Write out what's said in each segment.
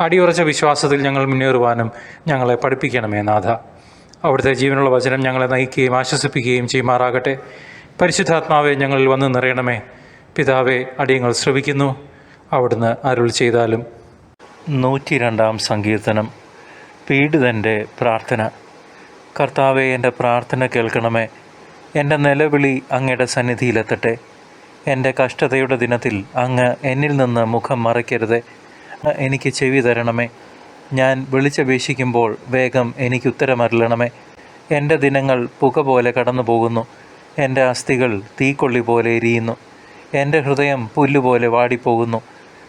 അടിയുറച്ച വിശ്വാസത്തിൽ ഞങ്ങൾ മുന്നേറുവാനും ഞങ്ങളെ പഠിപ്പിക്കണമേ നാഥ. അവിടുത്തെ ജീവനുള്ള വചനം ഞങ്ങളെ നയിക്കുകയും ആശ്വസിപ്പിക്കുകയും ചെയ്യുമാറാകട്ടെ. പരിശുദ്ധാത്മാവെ ഞങ്ങളിൽ വന്ന് നിറയണമേ. പിതാവെ അടിയങ്ങൾ ശ്രവിക്കുന്നു. അവിടുന്ന് അരുൾ ചെയ്താലും. നൂറ്റി രണ്ടാം സങ്കീർത്തനം. പീഡിതന്റെ പ്രാർത്ഥന. കർത്താവെ എന്റെ പ്രാർത്ഥന കേൾക്കണമേ. എന്റെ നിലവിളി അങ്ങയുടെ സന്നിധിയിലെത്തട്ടെ. എന്റെ കഷ്ടതയുടെ ദിനത്തിൽ അങ്ങ് എന്നിൽ നിന്ന് മുഖം മറയ്ക്കരുതേ. എനിക്ക് ചെവി തരണമേ. ഞാൻ വിളിച്ചപേക്ഷിക്കുമ്പോൾ വേഗം എനിക്ക് ഉത്തരമരുളണമേ. എന്റെ ദിനങ്ങൾ പുക പോലെ കടന്നു പോകുന്നു എന്റെ അസ്ഥികൾ തീക്കൊള്ളി പോലെ എരിയുന്നു. എന്റെ ഹൃദയം പുല്ലുപോലെ വാടിപ്പോകുന്നു.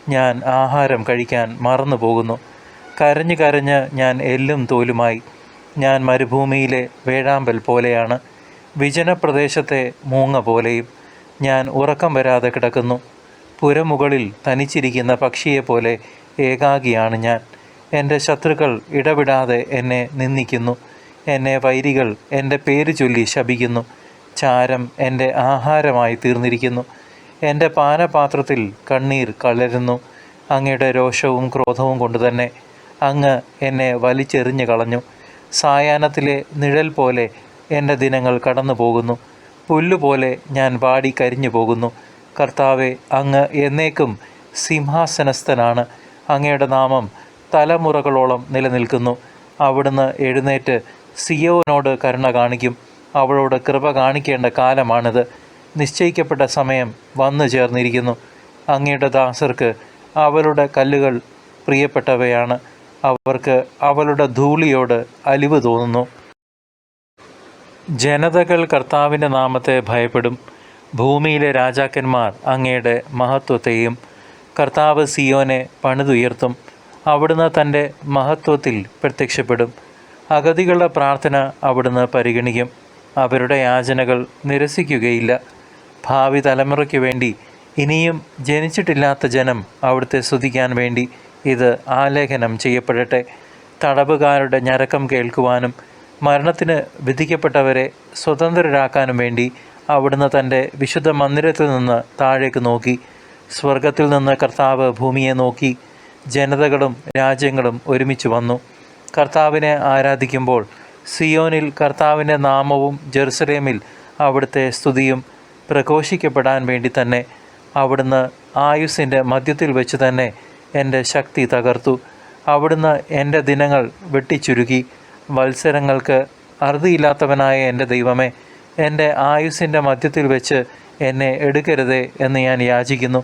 ഞാൻ ആഹാരം കഴിക്കാൻ മറന്നു പോകുന്നു കരഞ്ഞു കരഞ്ഞ് ഞാൻ എല്ലും തോലുമായി. ഞാൻ മരുഭൂമിയിലെ വേഴാമ്പൽ പോലെയാണ്. വിജനപ്രദേശത്തെ മൂങ്ങ പോലെയും. ഞാൻ ഉറക്കം വരാതെ കിടക്കുന്നു. പുരമുകളിൽ തനിച്ചിരിക്കുന്ന പക്ഷിയെപ്പോലെ ഏകാഗിയാണ് ഞാൻ. എന്റെ ശത്രുക്കൾ ഇടപെടാതെ എന്നെ നിന്ദിക്കുന്നു. എന്നെ വൈരികൾ എന്റെ പേര് ചൊല്ലി ശപിക്കുന്നു. ചാരം എന്റെ ആഹാരമായി തീർന്നിരിക്കുന്നു. എന്റെ പാനപാത്രത്തിൽ കണ്ണീർ കളരുന്നു അങ്ങയുടെ രോഷവും ക്രോധവും കൊണ്ട് തന്നെ അങ്ങ് എന്നെ വലിച്ചെറിഞ്ഞു കളഞ്ഞു. സായാഹ്നത്തിലെ നിഴൽ പോലെ എന്റെ ദിനങ്ങൾ കടന്നു പോകുന്നു. പുല്ലുപോലെ ഞാൻ വാടി കരിഞ്ഞു പോകുന്നു. കർത്താവെ അങ്ങ് എന്നേക്കും സിംഹാസനസ്ഥനാണ്. അങ്ങയുടെ നാമം തലമുറകളോളം നിലനിൽക്കുന്നു. അവിടുന്ന് എഴുന്നേറ്റ് സിയോനോട് കരുണ കാണിക്കും. അവളോട് കൃപ കാണിക്കേണ്ട കാലമാണിത്. നിശ്ചയിക്കപ്പെട്ട സമയം വന്നു ചേർന്നിരിക്കുന്നു. അങ്ങയുടെ ദാസർക്ക് അവളുടെ കല്ലുകൾ പ്രിയപ്പെട്ടവയാണ്. അവർക്ക് അവളുടെ ധൂളിയോട് അലിവ് തോന്നുന്നു. ജനതകൾ കർത്താവിന്റെ നാമത്തെ ഭയപ്പെടും. ഭൂമിയിലെ രാജാക്കന്മാർ അങ്ങയുടെ മഹത്വത്തെയും കർത്താവ് സിയോനെ പണിതുയർത്തും. അവിടുന്ന് തന്റെ മഹത്വത്തിൽ പ്രത്യക്ഷപ്പെടും. അഗതികളുടെ പ്രാർത്ഥന അവിടുന്ന് പരിഗണിക്കും. അവരുടെ യാചനകൾ നിരസിക്കുകയില്ല. ഭാവി തലമുറയ്ക്ക് വേണ്ടി ഇനിയും ജനിച്ചിട്ടില്ലാത്ത ജനം അവിടുത്തെ സ്തുതിക്കാൻ വേണ്ടി ഇത് ആലേഖനം ചെയ്യപ്പെടട്ടെ. തടവുകാരുടെ ഞരക്കം കേൾക്കുവാനും മരണത്തിന് വിധിക്കപ്പെട്ടവരെ സ്വതന്ത്രരാക്കാനും വേണ്ടി അവിടുന്ന് തന്റെ വിശുദ്ധ മന്ദിരത്തിൽ നിന്ന് താഴേക്ക് നോക്കി. സ്വർഗത്തിൽ നിന്ന് കർത്താവ് ഭൂമിയെ നോക്കി ജനതകളും രാജ്യങ്ങളും ഒരുമിച്ച് വന്നു. കർത്താവിനെ ആരാധിക്കുമ്പോൾ സിയോനിൽ കർത്താവിന്റെ നാമവും ജെറുസലേമിൽ അവിടുത്തെ സ്തുതിയും പ്രഘോഷിക്കപ്പെടാൻ വേണ്ടി തന്നെ അവിടുന്ന് ആയുസ്സിന്റെ മധ്യത്തിൽ വെച്ച് തന്നെ എന്റെ ശക്തി തകർത്തു. അവിടുന്ന് എന്റെ ദിനങ്ങൾ വെട്ടിച്ചുരുക്കി. വത്സരങ്ങൾക്ക് അറുതിയില്ലാത്തവനായ എന്റെ ദൈവമേ എന്റെ ആയുസ്സിന്റെ മധ്യത്തിൽ വെച്ച് എന്നെ എടുക്കരുതേ എന്ന് ഞാൻ യാചിക്കുന്നു.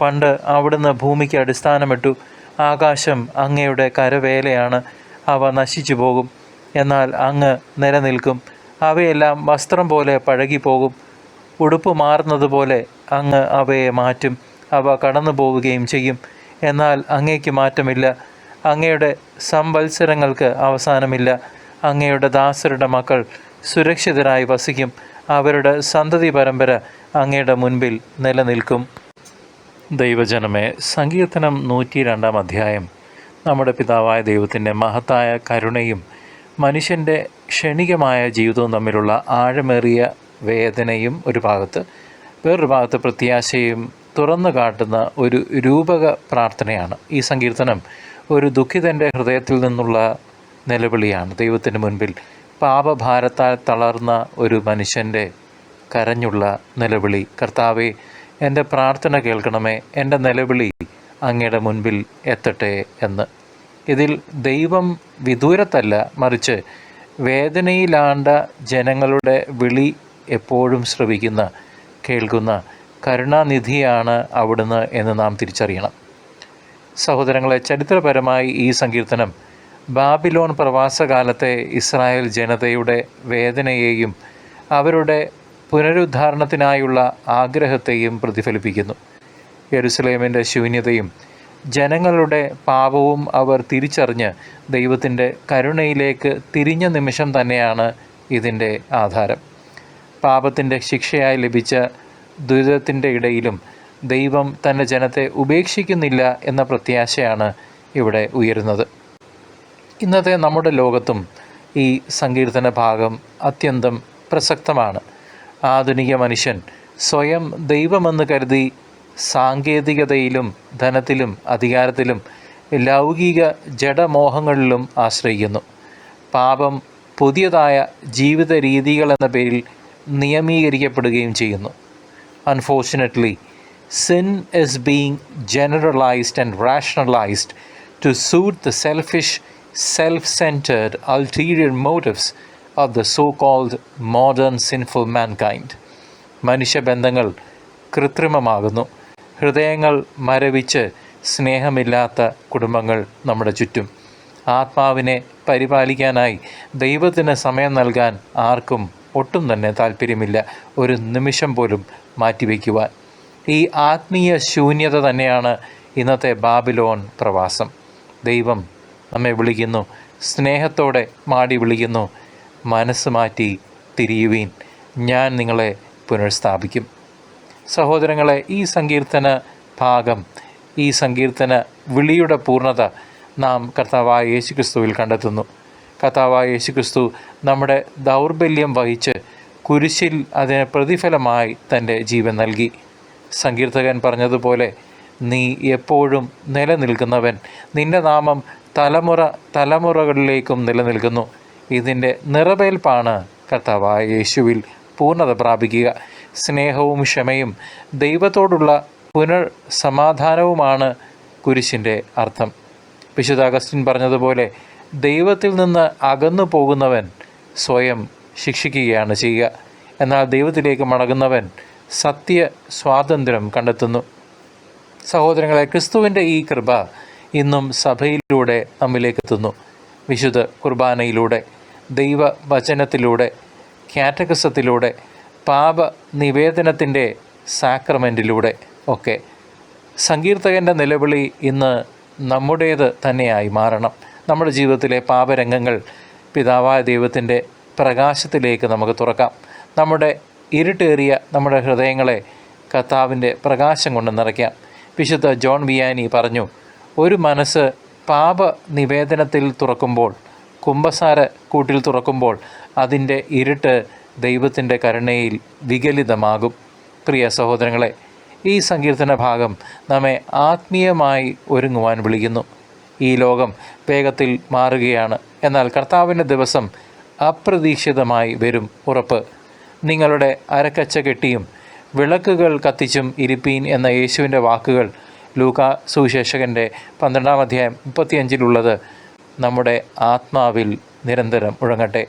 പണ്ട് അവിടുന്ന് ഭൂമിക്ക് അടിസ്ഥാനമിട്ടു ആകാശം അങ്ങയുടെ കരവേലയാണ്. അവ നശിച്ചു പോകും. എന്നാൽ അങ്ങ് നിലനിൽക്കും. അവയെല്ലാം വസ്ത്രം പോലെ പഴകിപ്പോകും. ഉടുപ്പ് മാറുന്നതുപോലെ അങ്ങ് അവയെ മാറ്റും. അവ കടന്നു പോവുകയും ചെയ്യും. എന്നാൽ അങ്ങേക്ക് മാറ്റമില്ല. അങ്ങയുടെ സംവത്സരങ്ങൾക്ക് അവസാനമില്ല. അങ്ങയുടെ ദാസരുടെ മക്കൾ സുരക്ഷിതരായി വസിക്കും. അവരുടെ സന്തതി പരമ്പര അങ്ങയുടെ മുൻപിൽ നിലനിൽക്കും. ദൈവജനമേ സങ്കീർത്തനം നൂറ്റി രണ്ടാം അധ്യായം. നമ്മുടെ പിതാവായ ദൈവത്തിന്റെ മഹത്തായ കരുണയും മനുഷ്യന്റെ ക്ഷണികമായ ജീവിതവും തമ്മിലുള്ള ആഴമേറിയ വേദനയും ഒരു ഭാഗത്ത് വേറൊരു ഭാഗത്ത് പ്രത്യാശയും തുറന്നു കാട്ടുന്ന ഒരു രൂപക പ്രാർത്ഥനയാണ്. ഈ സങ്കീർത്തനം ഒരു ദുഃഖിതന്റെ ഹൃദയത്തിൽ നിന്നുള്ള നിലവിളിയാണ്. ദൈവത്തിന് മുൻപിൽ പാപഭാരത്താൽ തളർന്ന ഒരു മനുഷ്യന്റെ കരഞ്ഞുള്ള നിലവിളി. കർത്താവെ എന്റെ പ്രാർത്ഥന കേൾക്കണമേ എന്റെ നിലവിളി അങ്ങയുടെ മുൻപിൽ എത്തട്ടെ എന്ന്. ഇതിൽ ദൈവം വിദൂരത്തല്ല മറിച്ച് വേദനയിലാണ്ട ജനങ്ങളുടെ വിളി എപ്പോഴും ശ്രവിക്കുന്ന കേൾക്കുന്ന കരുണാനിധിയാണ് അവിടുന്ന് എന്ന് നാം തിരിച്ചറിയണം. സഹോദരങ്ങളെ ചരിത്രപരമായി ഈ സങ്കീർത്തനം ബാബിലോൺ പ്രവാസകാലത്തെ ഇസ്രായേൽ ജനതയുടെ വേദനയെയും അവരുടെ പുനരുദ്ധാരണത്തിനായുള്ള ആഗ്രഹത്തെയും പ്രതിഫലിപ്പിക്കുന്നു. യെരുസലേമിന്റെ ശൂന്യതയും ജനങ്ങളുടെ പാപവും അവർ തിരിച്ചറിഞ്ഞ് ദൈവത്തിന്റെ കരുണയിലേക്ക് തിരിഞ്ഞ നിമിഷം തന്നെയാണ് ഇതിന്റെ ആധാരം. പാപത്തിന്റെ ശിക്ഷയായി ലഭിച്ച ദുരിതത്തിന്റെ ഇടയിലും ദൈവം തന്റെ ജനത്തെ ഉപേക്ഷിക്കുന്നില്ല എന്ന പ്രത്യാശയാണ് ഇവിടെ ഉയരുന്നത്. ഇന്നത്തെ നമ്മുടെ ലോകത്തും ഈ സങ്കീർത്തന ഭാഗം അത്യന്തം പ്രസക്തമാണ്. ആധുനിക മനുഷ്യൻ. സ്വയം ദൈവമെന്ന് കരുതി സാങ്കേതികതയിലും ധനത്തിലും അധികാരത്തിലും ലൗകിക ജഡമോഹങ്ങളിലും ആശ്രയിക്കുന്നു. പാപം പുതിയതായ ജീവിത രീതികൾ എന്ന പേരിൽ നിയമീകരിക്കപ്പെടുകയും ചെയ്യുന്നു. Unfortunately sin is being generalised and rationalised to suit the selfish self centered, ulterior motives of the so called modern sinful mankind മനുഷ്യബന്ധങ്ങൾ കൃത്രിമമാകുന്നു. ഹൃദയങ്ങൾ മരവിച്ച് സ്നേഹമില്ലാത്ത കുടുംബങ്ങൾ നമ്മുടെ ചുറ്റും. ആത്മാവിനെ പരിപാലിക്കാനായി ദൈവത്തിന് സമയം നൽകാൻ ആർക്കും ഒട്ടും തന്നെ താല്പര്യമില്ല ഒരു നിമിഷം പോലും മാറ്റിവെക്കുവാൻ ഈ ആത്മീയ ശൂന്യത തന്നെയാണ് ഇന്നത്തെ ബാബിലോൺ പ്രവാസം. ദൈവം നമ്മെ വിളിക്കുന്നു. സ്നേഹത്തോടെ മാടി വിളിക്കുന്നു. മനസ്സ് മാറ്റി തിരിയുവീൻ ഞാൻ നിങ്ങളെ പുനഃസ്ഥാപിക്കും. സഹോദരങ്ങളെ ഈ സങ്കീർത്തന ഭാഗം ഈ സങ്കീർത്തന വിളിയുടെ പൂർണത നാം കർത്താവായ യേശുക്രിസ്തുവിൽ കണ്ടെത്തുന്നു. കർത്താവായ യേശുക്രിസ്തു നമ്മുടെ ദൗർബല്യം വഹിച്ച് കുരിശിൽ അതിന് പ്രതിഫലമായി തന്റെ ജീവൻ നൽകി. സങ്കീർത്തകൻ പറഞ്ഞതുപോലെ നീ എപ്പോഴും നിലനിൽക്കുന്നവൻ. നിന്റെ നാമം തലമുറ തലമുറകളിലേക്കും നിലനിൽക്കുന്നു. ഇതിന്റെ നിറവേൽപ്പാണ് കർത്താവായ യേശുവിൽ പൂർണത പ്രാപിക്കുക. സ്നേഹവും ക്ഷമയും ദൈവത്തോടുള്ള പുനർ സമാധാനവുമാണ് കുരിശിന്റെ അർത്ഥം. വിശുദ്ധ അഗസ്റ്റിൻ പറഞ്ഞതുപോലെ ദൈവത്തിൽ നിന്ന് അകന്നു പോകുന്നവൻ സ്വയം ശിക്ഷിക്കുകയാണ് ചെയ്യുക. എന്നാൽ ദൈവത്തിലേക്ക് മടങ്ങുന്നവൻ സത്യ സ്വാതന്ത്ര്യം കണ്ടെത്തുന്നു. സഹോദരങ്ങളെ ക്രിസ്തുവിന്റെ ഈ കൃപ ഇന്നും സഭയിലൂടെ നമ്മിലേക്ക് എത്തുന്നു വിശുദ്ധ കുർബാനയിലൂടെ ദൈവ വചനത്തിലൂടെ കാറ്റഗസത്തിലൂടെ പാപ നിവേദനത്തിന്റെ സാക്രമെന്റിലൂടെ ഒക്കെ. സങ്കീർത്തകന്റെ നിലവിളി ഇന്ന് നമ്മുടേത് തന്നെയായി മാറണം. നമ്മുടെ ജീവിതത്തിലെ പാപരംഗങ്ങൾ പിതാവായ ദൈവത്തിന്റെ പ്രകാശത്തിലേക്ക് നമുക്ക് തുറക്കാം. നമ്മുടെ ഇരുട്ടേറിയ നമ്മുടെ ഹൃദയങ്ങളെ കർത്താവിന്റെ പ്രകാശം കൊണ്ട് നിറയ്ക്കാം. വിശുദ്ധ ജോൺ വിയാനി പറഞ്ഞു ഒരു മനസ്സ് പാപ നിവേദനത്തിൽ തുറക്കുമ്പോൾ കുംഭസാര കൂട്ടിൽ തുറക്കുമ്പോൾ അതിന്റെ ഇരുട്ട് ദൈവത്തിന്റെ കരുണയിൽ വികലിതമാകും പ്രിയ സഹോദരങ്ങളെ ഈ സങ്കീർത്തന ഭാഗം നമ്മെ ആത്മീയമായി ഒരുങ്ങുവാൻ വിളിക്കുന്നു. ഈ ലോകം വേഗത്തിൽ മാറുകയാണ്. എന്നാൽ കർത്താവിന്റെ ദിവസം അപ്രതീക്ഷിതമായി വരും ഉറപ്പ്. നിങ്ങളുടെ അരക്കച്ച കെട്ടിയും വിളക്കുകൾ കത്തിച്ചും ഇരിപ്പീൻ എന്ന യേശുവിന്റെ വാക്കുകൾ ലൂക സുവിശേഷകന്റെ പന്ത്രണ്ടാം അധ്യായം മുപ്പത്തിയഞ്ചിലുള്ളത് നമ്മുടെ ആത്മാവിൽ നിരന്തരം മുഴങ്ങട്ടെ.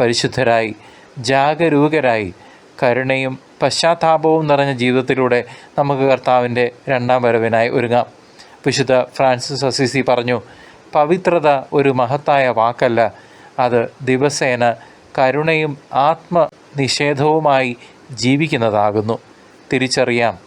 പരിശുദ്ധരായി ജാഗരൂകരായി കരുണയും പശ്ചാത്താപവും നിറഞ്ഞ ജീവിതത്തിലൂടെ നമുക്ക് കർത്താവിന്റെ രണ്ടാം വരവിനായി ഒരുങ്ങാം. വിശുദ്ധ ഫ്രാൻസിസ് അസിസി പറഞ്ഞു പവിത്രത ഒരു മഹത്തായ വാക്കല്ല. അത് ദിവസേന കരുണയും ആത്മനിഷേധവുമായി ജീവിക്കുന്നതാകുന്നു. തിരിച്ചറിയാം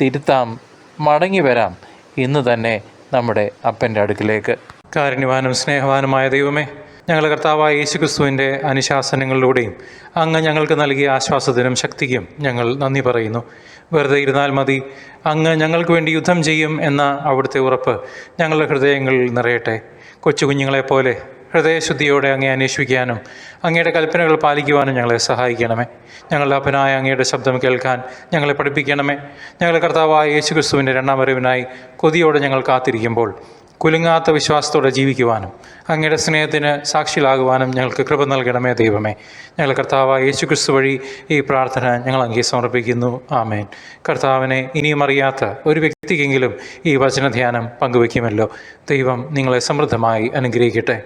തിരുത്താം മടങ്ങി വരാം ഇന്ന് തന്നെ നമ്മുടെ അപ്പന്റെ അടുക്കിലേക്ക്. കാരുണ്യവാനും സ്നേഹവാനുമായ ദൈവമേ ഞങ്ങൾ കർത്താവായ യേശുക്രിസ്തുവിന്റെ അനുശാസനങ്ങളിലൂടെയും അങ്ങ് ഞങ്ങൾക്ക് നൽകിയ ആശ്വാസത്തിനും ശക്തിക്കും ഞങ്ങൾ നന്ദി പറയുന്നു. വെറുതെ ഇരുന്നാൽ മതി. അങ്ങ് ഞങ്ങൾക്ക് വേണ്ടി യുദ്ധം ചെയ്യും എന്ന അവിടുത്തെ ഉറപ്പ് ഞങ്ങളുടെ ഹൃദയങ്ങളിൽ നിറയട്ടെ. കൊച്ചു കുഞ്ഞുങ്ങളെപ്പോലെ ഹൃദയശുദ്ധിയോടെ അങ്ങേ അന്വേഷിക്കാനും അങ്ങയുടെ കൽപ്പനകൾ പാലിക്കുവാനും ഞങ്ങളെ സഹായിക്കണമേ. ഞങ്ങളുടെ അപ്പനായ അങ്ങയുടെ ശബ്ദം കേൾക്കാൻ ഞങ്ങളെ പഠിപ്പിക്കണമേ. ഞങ്ങളുടെ കർത്താവായ യേശു ക്രിസ്തുവിന്റെ രണ്ടാം വരവിനായി കൊതിയോടെ ഞങ്ങൾ കാത്തിരിക്കുമ്പോൾ കുലുങ്ങാത്ത വിശ്വാസത്തോടെ ജീവിക്കുവാനും അങ്ങയുടെ സ്നേഹത്തിന് സാക്ഷികളാകുവാനും ഞങ്ങൾക്ക് കൃപ നൽകണമേ ദൈവമേ. ഞങ്ങൾ കർത്താവ് യേശു ക്രിസ്തു വഴി ഈ പ്രാർത്ഥന ഞങ്ങൾ അങ്ങേ സമർപ്പിക്കുന്നു. ആമേൻ. കർത്താവിനെ ഇനിയും അറിയാത്ത ഒരു വ്യക്തിക്കെങ്കിലും ഈ വചനധ്യാനം പങ്കുവയ്ക്കുമല്ലോ. ദൈവം നിങ്ങളെ സമൃദ്ധമായി അനുഗ്രഹിക്കട്ടെ.